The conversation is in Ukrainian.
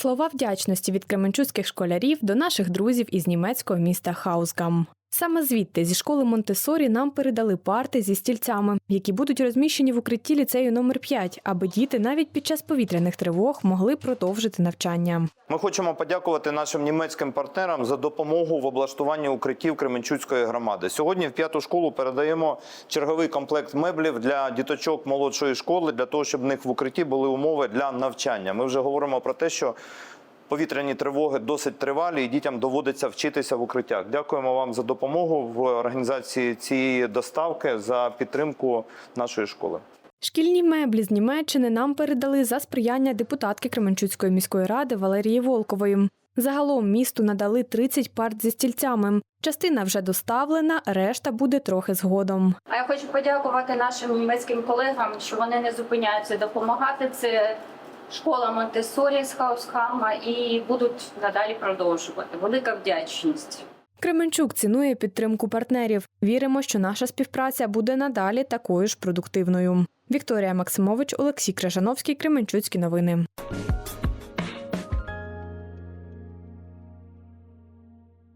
Слова вдячності від кременчуцьких школярів до наших друзів із німецького міста Хаусгам. Саме звідти зі школи Монтесорі нам передали парти зі стільцями, які будуть розміщені в укритті ліцею номер 5, аби діти навіть під час повітряних тривог могли продовжити навчання. Ми хочемо подякувати нашим німецьким партнерам за допомогу в облаштуванні укриттів Кременчуцької громади. Сьогодні в п'яту школу передаємо черговий комплект меблів для діточок молодшої школи, для того, щоб в них в укритті були умови для навчання. Ми вже говоримо про те, що повітряні тривоги досить тривалі, і дітям доводиться вчитися в укриттях. Дякуємо вам за допомогу в організації цієї доставки за підтримку нашої школи. Шкільні меблі з Німеччини нам передали за сприяння депутатки Кременчуцької міської ради Валерії Волкової. Загалом місту надали 30 парт зі стільцями. Частина вже доставлена, решта буде трохи згодом. А я хочу подякувати нашим німецьким колегам, що вони не зупиняються допомагати. Це школа Монтесорі з Хаусхама і будуть надалі продовжувати. Велика вдячність. Кременчук цінує підтримку партнерів. Віримо, що наша співпраця буде надалі такою ж продуктивною. Вікторія Максимович, Олексій Крижановський, Кременчуцькі новини.